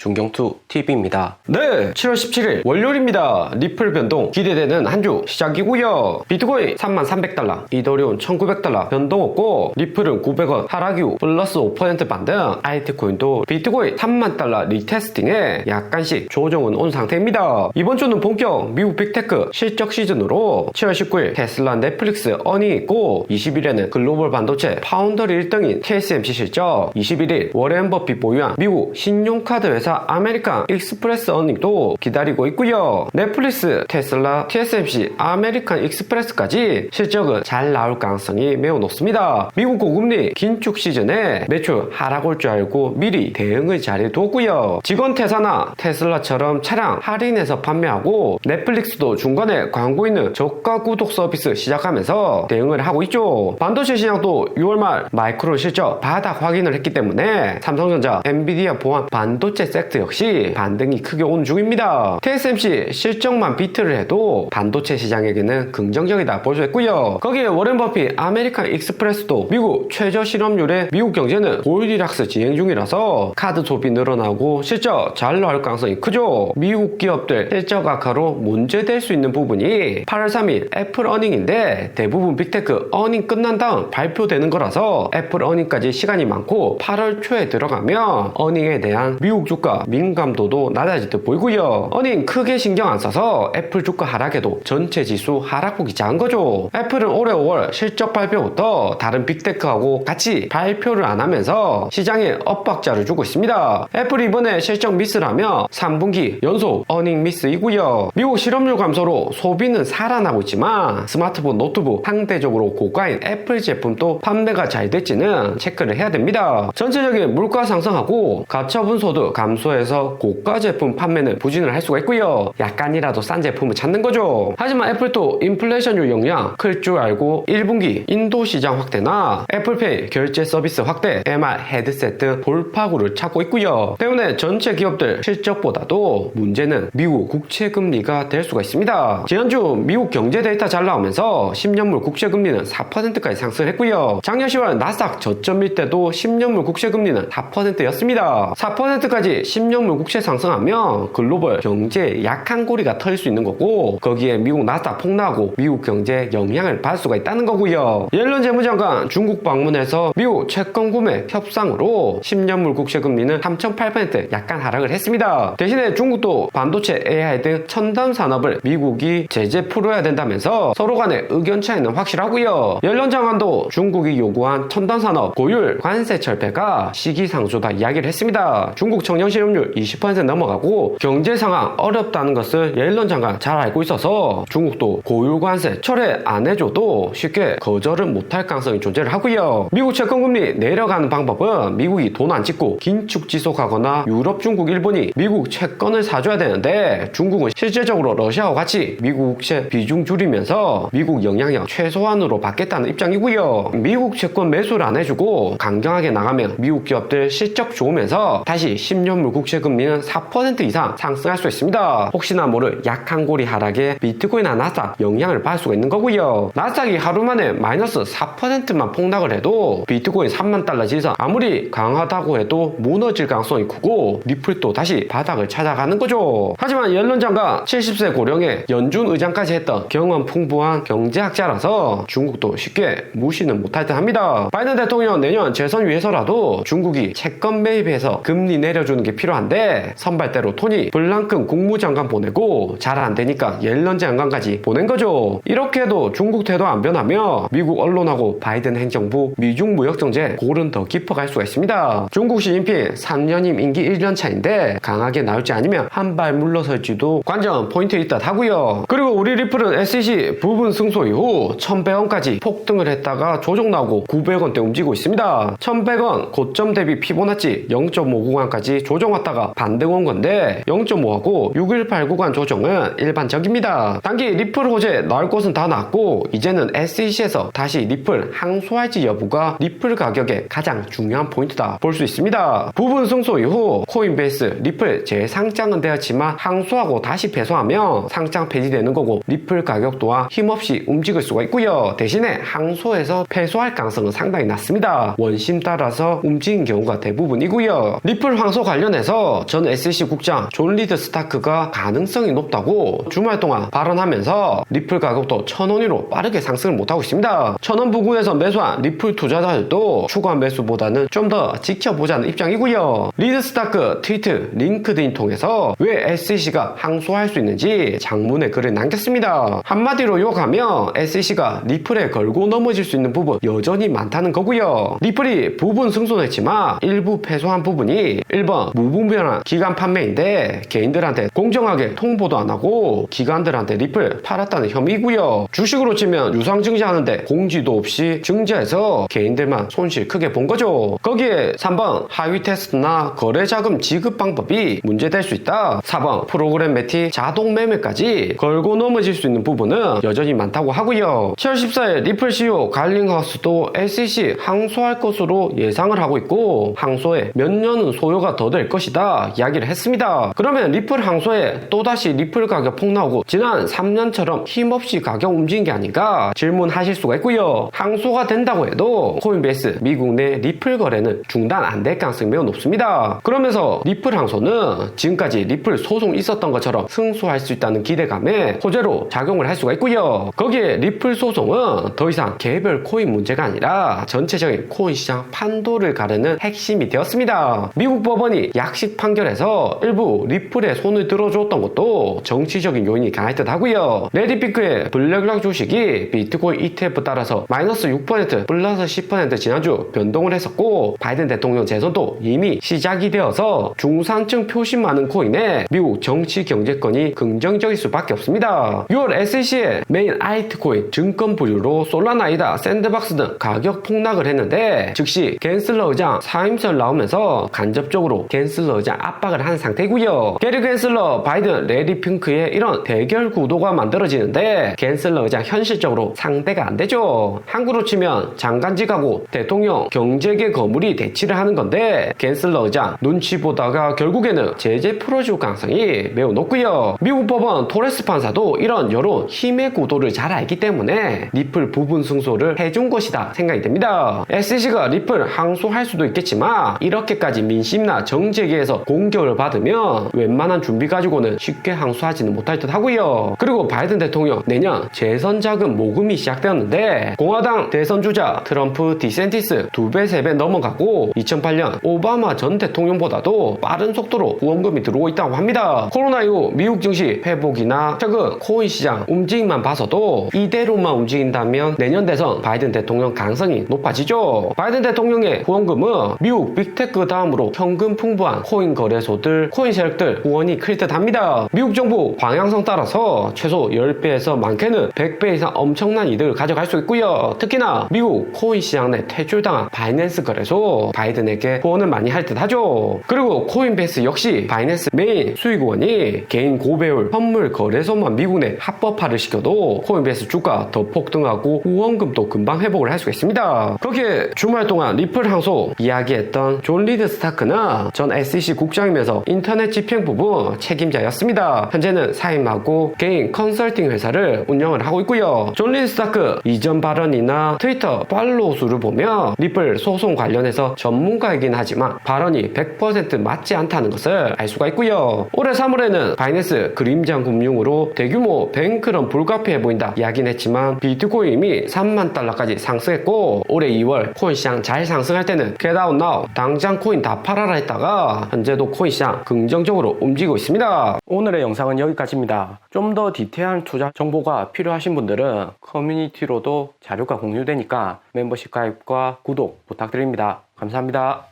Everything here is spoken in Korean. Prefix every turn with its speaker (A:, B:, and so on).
A: 중경투 TV입니다.
B: 네, 7월 17일 월요일입니다. 리플 변동 기대되는 한 주 시작이고요. 비트코인 3300달러, 이더리움 1900달러 변동 없고 리플은 900원 하락 이후 플러스 5% 반등, 알트코인도 비트코인 3만 달러 리테스팅에 약간씩 조정은 온 상태입니다. 이번 주는 본격 미국 빅테크 실적 시즌으로 7월 19일 테슬라 넷플릭스 어닝 있고 20일에는 글로벌 반도체 파운더리 1등인 TSMC 실적 21일 워렌 버핏 보유한 미국 신용카드 회사 아메리칸 익스프레스 어닝도 기다리고 있고요. 넷플릭스, 테슬라, TSMC, 아메리칸 익스프레스까지 실적은 잘 나올 가능성이 매우 높습니다. 미국 고금리 긴축 시즌에 매출 하락 올 줄 알고 미리 대응을 잘해두었고요. 직원 퇴사나 테슬라처럼 차량 할인해서 판매하고 넷플릭스도 중간에 광고 있는 저가 구독 서비스 시작하면서 대응을 하고 있죠. 반도체 시장도 6월 말 마이크로 실적 바닥 확인을 했기 때문에 삼성전자, 엔비디아 보안 반도체 섹터 역시 반등이 크게 온 중입니다. TSMC 실적만 비트를 해도 반도체 시장에게는 긍정적이다 볼 수 있고요. 거기에 워렌 버핏 아메리칸 익스프레스도 미국 최저 실업률의 미국 경제는 골디락스 진행 중이라서 카드 소비 늘어나고 실적 잘 나올 가능성이 크죠. 미국 기업들 실적 악화로 문제될 수 있는 부분이 8월 3일 애플 어닝인데 대부분 빅테크 어닝 끝난 다음 발표되는 거라서 애플 어닝까지 시간이 많고 8월 초에 들어가면 어닝에 대한 미국 주가 민감도도 낮아질 듯 보이고요. 어닝 크게 신경 안 써서 애플 주가 하락에도 전체 지수 하락폭이 작은 거죠. 애플은 올해 5월 실적 발표부터 다른 빅테크하고 같이 발표를 안 하면서 시장에 엇박자를 주고 있습니다. 애플이 이번에 실적 미스라며 3분기 연속 어닝 미스이고요. 미국 실업률 감소로 소비는 살아나고 있지만 스마트폰, 노트북 상대적으로 고가인 애플 제품도 판매가 잘 될지는 체크를 해야 됩니다. 전체적인 물가 상승하고 가처분 소득 감 소해서 고가 제품 판매는 부진을 할 수가 있고요. 약간이라도 싼 제품을 찾는 거죠. 하지만 애플도 인플레이션율 영향 클 줄 알고 1분기 인도 시장 확대나 애플페이 결제 서비스 확대, MR 헤드셋 등 돌파구를 찾고 있고요. 때문에 전체 기업들 실적보다도 문제는 미국 국채 금리가 될 수가 있습니다. 지난주 미국 경제 데이터 잘 나오면서 10년물 국채 금리는 4%까지 상승했고요. 작년 10월 나스닥 저점 일 때도 10년물 국채 금리는 4%였습니다. 4%까지 10년물 국채 상승하면 글로벌 경제에 약한 고리가 털릴 수 있는 거고 거기에 미국 나스닥 폭락하고 미국 경제에 영향을 받을 수가 있다는 거고요. 옐런 재무장관 중국 방문해서 미국 채권 구매 협상으로 10년물 국채 금리는 3.8% 약간 하락을 했습니다. 대신에 중국도 반도체 AI 등 첨단 산업을 미국이 제재 풀어야 된다면서 서로 간의 의견 차이는 확실하고요. 옐런 장관도 중국이 요구한 첨단 산업 고율 관세 철폐가 시기상조다 이야기를 했습니다. 중국 청년 실업률 20% 넘어가고 경제 상황 어렵다는 것을 옐런 장관 잘 알고 있어서 중국도 고율 관세 철회 안 해줘도 쉽게 거절을 못할 가능성이 존재를 하고요. 미국 채권 금리 내려가는 방법은 미국이 돈 안 찍고 긴축 지속하거나 유럽, 중국, 일본이 미국 채권을 사줘야 되는데 중국은 실질적으로 러시아와 같이 미국 국채 비중 줄이면서 미국 영향력 최소한으로 받겠다는 입장이고요. 미국 채권 매수를 안 해주고 강경하게 나가면 미국 기업들 실적 좋으면서 다시 10년 물 국채 금리는 4% 이상 상승할 수 있습니다. 혹시나 모를 약한 고리 하락에 비트코인이나 나스닥 영향을 받을 수가 있는 거고요. 나스닥이 하루 만에 마이너스 4%만 폭락을 해도 비트코인 3만 달러 지상 아무리 강하다고 해도 무너질 가능성이 크고 리플도 다시 바닥을 찾아가는 거죠. 하지만 장관 70세 고령에 연준 의장까지 했던 경험 풍부한 경제학자라서 중국도 쉽게 무시는 못할 듯 합니다. 바이든 대통령 내년 재선 위해서라도 중국이 채권 매입해서 금리 내려주는 게 필요한데 선발대로 토니 블랑큰 국무장관 보내고 잘 안 되니까 옐런 장관까지 보낸 거죠. 이렇게 해도 중국 태도 안 변하며 미국 언론하고 바이든 행정부 미중 무역 정제 골은 더 깊어갈 수가 있습니다. 중국 시진핑 3년임 임기 1년 차인데 강하게 나올지 아니면 한 발 물러설지도 관전 포인트 있다 하고요. 그리고 우리 리플은 SEC 부분 승소 이후 1100원까지 폭등을 했다가 조정 나오고 900원대 움직이고 있습니다. 1100원 고점 대비 피보나치 0.5구간까지 조정 조정 왔다가 반등 온 건데 0.5하고 6189 구간 조정은 일반적입니다. 단기 리플 호재 나올 곳은 다 나왔고 이제는 SEC에서 다시 리플 항소할지 여부가 리플 가격의 가장 중요한 포인트다 볼 수 있습니다. 부분 승소 이후 코인베이스 리플 재상장은 되었지만 항소하고 다시 배소하면 상장 폐지되는 거고 리플 가격 또한 힘없이 움직일 수가 있고요. 대신에 항소에서 패소할 가능성은 상당히 낮습니다. 원심 따라서 움직인 경우가 대부분이고요. 리플 항소 관련 해서 전 SEC 국장 존 리드 스타크가 가능성이 높다고 주말 동안 발언하면서 리플 가격도 천 원위로 빠르게 상승을 못하고 있습니다. 천원 부근에서 매수한 리플 투자자들도 추가 매수보다는 좀 더 지켜보자는 입장이고요. 리드 스타크 트위트 링크드인 통해서 왜 SEC가 항소할 수 있는지 장문의 글을 남겼습니다. 한마디로 요약하면 SEC가 리플에 걸고 넘어질 수 있는 부분 여전히 많다는 거고요. 리플이 부분 승소했지만 일부 패소한 부분이 1번 무분별한 기간 판매인데 개인들한테 공정하게 통보도 안 하고 기관들한테 리플 팔았다는 혐의고요. 주식으로 치면 유상 증자하는데 공지도 없이 증자해서 개인들만 손실 크게 본 거죠. 거기에 3번 하위 테스트나 거래 자금 지급 방법이 문제될 수 있다. 4번 프로그램 매티 자동 매매까지 걸고 넘어질 수 있는 부분은 여전히 많다고 하고요. 7월 14일 리플 CEO 갈링하우스도 SEC 항소할 것으로 예상을 하고 있고 항소에 몇 년은 소요가 더될 것이다 이야기를 했습니다. 그러면 리플 항소에 또다시 리플 가격 폭나오고 지난 3년처럼 힘없이 가격 움직인 게 아닌가 질문하실 수가 있고요. 항소가 된다고 해도 코인베이스 미국 내 리플 거래는 중단 안 될 가능성이 매우 높습니다. 그러면서 리플 항소는 지금까지 리플 소송 있었던 것처럼 승소할 수 있다는 기대감에 호재로 작용을 할 수가 있고요. 거기에 리플 소송은 더 이상 개별 코인 문제가 아니라 전체적인 코인 시장 판도를 가르는 핵심이 되었습니다. 미국 법원이 약식 판결에서 일부 리플에 손을 들어줬던 것도 정치적인 요인이 강할 듯 하고요. 레디피크의 블랙락 주식이 비트코인 ETF 따라서 마이너스 6% 플러스 10% 지난주 변동을 했었고 바이든 대통령 재선도 이미 시작이 되어서 중산층 표심 많은 코인에 미국 정치 경제권이 긍정적일 수밖에 없습니다. 6월 SEC의 메인 아이트코인 증권 부류로 솔라나이다, 샌드박스 등 가격 폭락을 했는데 즉시 겐슬러 의장 사임설 나오면서 간접적으로 겐 슬러 의장 압박을 한 상태고요. 게리 겐슬러, 바이든, 레디 핑크의 이런 대결 구도가 만들어지는데 겐슬러 의장 현실적으로 상대가 안 되죠. 한국으로 치면 장관직하고 대통령 경제계 거물이 대치를 하는 건데 겐슬러 의장 눈치 보다가 결국에는 제재 풀어줄 가능성이 매우 높고요. 미국 법원 토레스 판사도 이런 여론 힘의 구도를 잘 알기 때문에 리플 부분 승소를 해준 것이다 생각이 됩니다. SEC가 리플 항소할 수도 있겠지만 이렇게까지 민심이나 정 재계에서 공격을 받으면 웬만한 준비 가지고는 쉽게 항소하지는 못할 듯 하고요. 그리고 바이든 대통령 내년 재선 자금 모금이 시작되었는데 공화당 대선 주자 트럼프 디센티스 두 배 세 배 넘어가고 2008년 오바마 전 대통령보다도 빠른 속도로 후원금이 들어오고 있다고 합니다. 코로나 이후 미국 증시 회복이나 최근 코인 시장 움직임만 봐서도 이대로만 움직인다면 내년 대선 바이든 대통령 가능성이 높아지죠. 바이든 대통령의 후원금은 미국 빅테크 다음으로 현금 풍부 한 코인 거래소들, 코인 세력들 후원이 클 듯 합니다. 미국 정부 방향성 따라서 최소 10배에서 많게는 100배 이상 엄청난 이득을 가져갈 수 있고요. 특히나 미국 코인 시장 내 퇴출당한 바이낸스 거래소 바이든에게 후원을 많이 할 듯 하죠. 그리고 코인베이스 역시 바이낸스 메인 수익원이 개인 고배율 선물 거래소만 미국 내 합법화를 시켜도 코인베이스 주가 더 폭등하고 후원금도 금방 회복을 할 수가 있습니다. 그렇게 주말 동안 리플 항소 이야기했던 존 리드 스타크는 전 SEC 국장이면서 인터넷 집행 부분 책임자였습니다. 현재는 사임하고 개인 컨설팅 회사를 운영을 하고 있고요. 존 리드 스타크 이전 발언이나 트위터 팔로우 수를 보면 리플 소송 관련해서 전문가이긴 하지만 발언이 100% 맞지 않다는 것을 알 수가 있고요. 올해 3월에는 바이낸스 그림장 금융으로 대규모 뱅크런 불가피해 보인다 이야기는 했지만 비트코인 이미 3만 달러까지 상승했고 올해 2월 코인 시장 잘 상승할 때는 겟아웃 나우 당장 코인 다 팔아라 했다가 현재도 시장 긍정적으로 움직이고 있습니다.
A: 오늘의 영상은 여기까지입니다. 좀 더 디테일한 투자 정보가 필요하신 분들은 커뮤니티로도 자료가 공유되니까 멤버십 가입과 구독 부탁드립니다. 감사합니다.